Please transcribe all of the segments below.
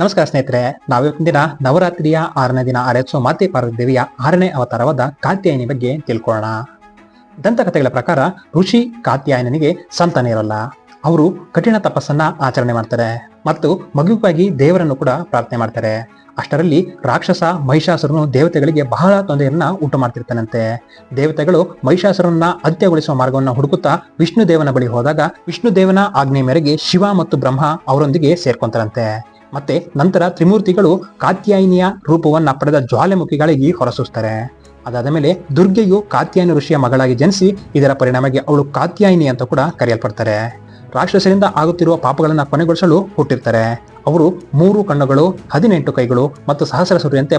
ನಮಸ್ಕಾರ ಸ್ನೇಹಿತರೆ, ನಾವಿವತ್ತಿನ ದಿನ ನವರಾತ್ರಿಯ ಆರನೇ ದಿನ ಆರೈಸುವ ಮಾತೆ ಪಾರ್ವತಿ ದೇವಿಯ ಆರನೇ ಅವತಾರವಾದ ಕಾತ್ಯಾಯನಿ ಬಗ್ಗೆ ತಿಳ್ಕೊಳ್ಳೋಣ. ದಂತಕಥೆಗಳ ಪ್ರಕಾರ ಋಷಿ ಕಾತ್ಯಾಯನಿಗೆ ಸಂತಾನ ಇರಲ್ಲ. ಅವರು ಕಠಿಣ ತಪಸ್ಸನ್ನ ಆಚರಣೆ ಮಾಡ್ತಾರೆ ಮತ್ತು ಮಗುವಾಗಿ ದೇವರನ್ನು ಕೂಡ ಪ್ರಾರ್ಥನೆ ಮಾಡ್ತಾರೆ. ಅಷ್ಟರಲ್ಲಿ ರಾಕ್ಷಸ ಮಹಿಷಾಸುರನು ದೇವತೆಗಳಿಗೆ ಬಹಳ ತೊಂದರೆಯನ್ನ ಉಂಟು ಮಾಡ್ತಿರ್ತಾನಂತೆ. ದೇವತೆಗಳು ಮಹಿಷಾಸುರನ್ನ ಅಂತ್ಯಗೊಳಿಸುವ ಮಾರ್ಗವನ್ನು ಹುಡುಕುತ್ತಾ ವಿಷ್ಣು ದೇವನ ಬಳಿ ಹೋದಾಗ ವಿಷ್ಣು ದೇವನ ಆಜ್ಞೆ ಮೇರೆಗೆ ಶಿವ ಮತ್ತು ಬ್ರಹ್ಮ ಅವರೊಂದಿಗೆ ಸೇರ್ಕೊಂತಾರಂತೆ. ಮತ್ತೆ ನಂತರ ತ್ರಿಮೂರ್ತಿಗಳು ಕಾತ್ಯಾಯಿನಿಯ ರೂಪವನ್ನ ಪಡೆದ ಜ್ವಾಲೆಮುಖಿಗಳಿಗೆ ಹೊರಸೂಸ್ತಾರೆ. ಅದಾದ ಮೇಲೆ ದುರ್ಗೆಯು ಕಾತ್ಯಾಯನಿ ಋಷಿಯ ಮಗಳಾಗಿ ಜನಿಸಿ ಇದರ ಪರಿಣಾಮಕ್ಕೆ ಅವಳು ಕಾತ್ಯಾಯಿನಿ ಅಂತ ಕೂಡ ಕರೆಯಲ್ಪಡ್ತಾರೆ. ರಾಕ್ಷಸರಿಂದ ಆಗುತ್ತಿರುವ ಪಾಪಗಳನ್ನು ಕೊನೆಗೊಳಿಸಲು ಹುಟ್ಟಿರ್ತಾರೆ. ಅವರು ಮೂರು ಕಣ್ಣುಗಳು, ಹದಿನೆಂಟು ಕೈಗಳು ಮತ್ತು ಸಹಸ್ರ ಸೂರ್ಯಂತೆ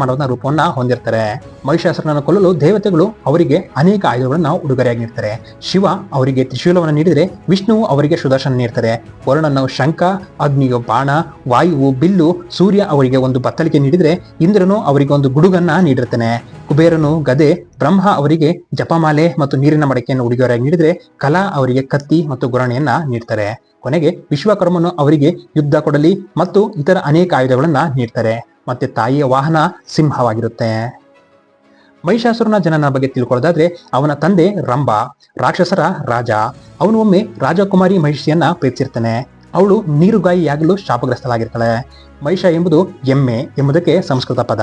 ಮಾಡುವ ರೂಪವನ್ನ ಹೊಂದಿರ್ತಾರೆ. ಮಹಿಷಾಸುರನನ್ನು ಕೊಲ್ಲಲು ದೇವತೆಗಳು ಅವರಿಗೆ ಅನೇಕ ಆಯುಧಗಳನ್ನು ಉಡುಗೊರೆಯಾಗಿ ನೀಡ್ತಾರೆ ಶಿವ ಅವರಿಗೆ ತ್ರಿಶೂಲವನ್ನು ನೀಡಿದರೆ ವಿಷ್ಣುವು ಅವರಿಗೆ ಸುದರ್ಶನ ನೀಡ್ತಾರೆ. ವರುಣನು ಶಂಖ, ಅಗ್ನಿಯು ಬಾಣ, ವಾಯುವು ಬಿಲ್ಲು, ಸೂರ್ಯ ಅವರಿಗೆ ಒಂದು ಬತ್ತಳಿಕೆ ನೀಡಿದರೆ ಇಂದ್ರನು ಅವರಿಗೆ ಒಂದು ಗುಡುಗನ್ನ ನೀಡಿರ್ತಾನೆ. ಕುಬೇರನು ಗದೆ, ಬ್ರಹ್ಮ ಅವರಿಗೆ ಜಪಮಾಲೆ ಮತ್ತು ನೀರಿನ ಮಡಕೆಯನ್ನು ಉಡುಗೊರೆಯಾಗಿ ನೀಡಿದರೆ ಕಲಾ ಅವರಿಗೆ ಕತ್ತಿ ಮತ್ತು ಗುರಣೆಯನ್ನ ನೀಡ್ತಾರೆ. ಕೊನೆಗೆ ವಿಶ್ವಕರ್ಮನು ಅವರಿಗೆ ಯುದ್ಧ ಕೊಡಲಿ ಮತ್ತು ಇತರ ಅನೇಕ ಆಯುಧಗಳನ್ನ ನೀಡ್ತಾರೆ. ಮತ್ತೆ ತಾಯಿಯ ವಾಹನ ಸಿಂಹವಾಗಿರುತ್ತೆ. ಮಹಿಷಾಸುರನ ಜನನ ಬಗ್ಗೆ ತಿಳ್ಕೊಳ್ಳೋದಾದ್ರೆ ಅವನ ತಂದೆ ರಂಭ, ರಾಕ್ಷಸರ ರಾಜ. ಅವನು ಒಮ್ಮೆ ರಾಜಕುಮಾರಿ ಮಹಿಷಿಯನ್ನ ಪ್ರೀತಿಸಿರ್ತಾನೆ. ಅವಳು ನೀರುಗಾಯಿಯಾಗಲು ಶಾಪಗ್ರಸ್ತಳಾಗಿರ್ತಾಳೆ. ಮಹಿಷ ಎಂಬುದು ಎಮ್ಮೆ ಎಂಬುದಕ್ಕೆ ಸಂಸ್ಕೃತ ಪದ.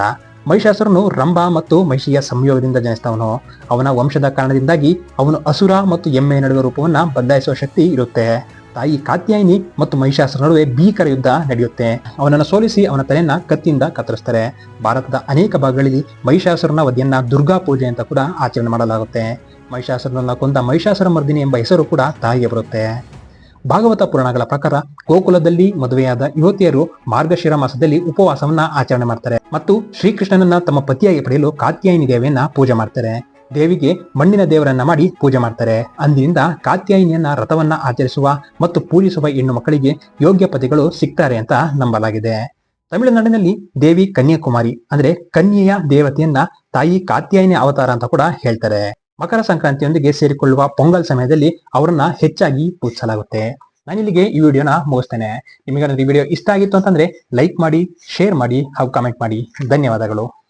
ಮಹಿಷಾಸುರನು ರಂಭ ಮತ್ತು ಮಹಿಷಿಯ ಸಂಯೋಗದಿಂದ ಜನಿಸಿದವನು. ಅವನ ವಂಶದ ಕಾರಣದಿಂದಾಗಿ ಅವನು ಅಸುರ ಮತ್ತು ಎಮ್ಮೆ ನಡುವೆ ರೂಪವನ್ನು ಬದಲಾಯಿಸುವ ಶಕ್ತಿ ಇರುತ್ತೆ. ತಾಯಿ ಕಾತ್ಯಾಯಿನಿ ಮತ್ತು ಮಹಿಷಾಸುರ ನಡುವೆ ಭೀಕರ ಯುದ್ಧ ನಡೆಯುತ್ತೆ. ಅವನನ್ನು ಸೋಲಿಸಿ ಅವನ ತಲೆಯನ್ನ ಕತ್ತಿಯಿಂದ ಕತ್ತರಿಸ್ತಾರೆ. ಭಾರತದ ಅನೇಕ ಭಾಗಗಳಲ್ಲಿ ಮಹಿಷಾಸುರನ ವಧಿಯನ್ನ ದುರ್ಗಾ ಪೂಜೆ ಅಂತ ಕೂಡ ಆಚರಣೆ ಮಾಡಲಾಗುತ್ತೆ. ಮಹಿಷಾಸುರನನ್ನ ಕೊಂದ ಮಹಿಷಾಸುರ ಮರ್ದಿನಿ ಎಂಬ ಹೆಸರು ಕೂಡ ತಾಯಿಗೆ ಬರುತ್ತೆ. ಭಾಗವತ ಪುರಾಣಗಳ ಪ್ರಕಾರ ಗೋಕುಲದಲ್ಲಿ ಮದುವೆಯಾದ ಯುವತಿಯರು ಮಾರ್ಗಶಿರ ಮಾಸದಲ್ಲಿ ಉಪವಾಸವನ್ನ ಆಚರಣೆ ಮಾಡ್ತಾರೆ ಮತ್ತು ಶ್ರೀಕೃಷ್ಣನನ್ನ ತಮ್ಮ ಪತಿಯಾಗಿ ಪಡೆಯಲು ಕಾತ್ಯಾಯಿನಿ ದೇವಿಯನ್ನ ಪೂಜೆ ಮಾಡ್ತಾರೆ. ದೇವಿಗೆ ಮಣ್ಣಿನ ದೇವರನ್ನ ಮಾಡಿ ಪೂಜೆ ಮಾಡ್ತಾರೆ. ಅಂದಿನಿಂದ ಕಾತ್ಯಾಯಿನಿಯನ್ನ ರಥವನ್ನ ಆಚರಿಸುವ ಮತ್ತು ಪೂಜಿಸುವ ಹೆಣ್ಣು ಮಕ್ಕಳಿಗೆ ಯೋಗ್ಯ ಪತಿಗಳು ಸಿಗ್ತಾರೆ ಅಂತ ನಂಬಲಾಗಿದೆ. ತಮಿಳುನಾಡಿನಲ್ಲಿ ದೇವಿ ಕನ್ಯಾಕುಮಾರಿ ಅಂದ್ರೆ ಕನ್ಯೆಯ ದೇವತೆಯನ್ನ ತಾಯಿ ಕಾತ್ಯಾಯಿನಿ ಅವತಾರ ಅಂತ ಕೂಡ ಹೇಳ್ತಾರೆ. ಮಕರ ಸಂಕ್ರಾಂತಿಯೊಂದಿಗೆ ಸೇರಿಕೊಳ್ಳುವ ಪೊಂಗಲ್ ಸಮಯದಲ್ಲಿ ಅವರನ್ನ ಹೆಚ್ಚಾಗಿ ಪೂಜಿಸಲಾಗುತ್ತೆ. ನಾನಿಲ್ಲಿಗೆ ಈ ವಿಡಿಯೋನ ಮುಗಿಸ್ತೇನೆ. ನಿಮಗೆ ಈ ವಿಡಿಯೋ ಇಷ್ಟ ಆಗಿತ್ತು ಅಂತಂದ್ರೆ ಲೈಕ್ ಮಾಡಿ ಶೇರ್ ಮಾಡಿ ಹಾಗೂ ಕಮೆಂಟ್ ಮಾಡಿ. ಧನ್ಯವಾದಗಳು.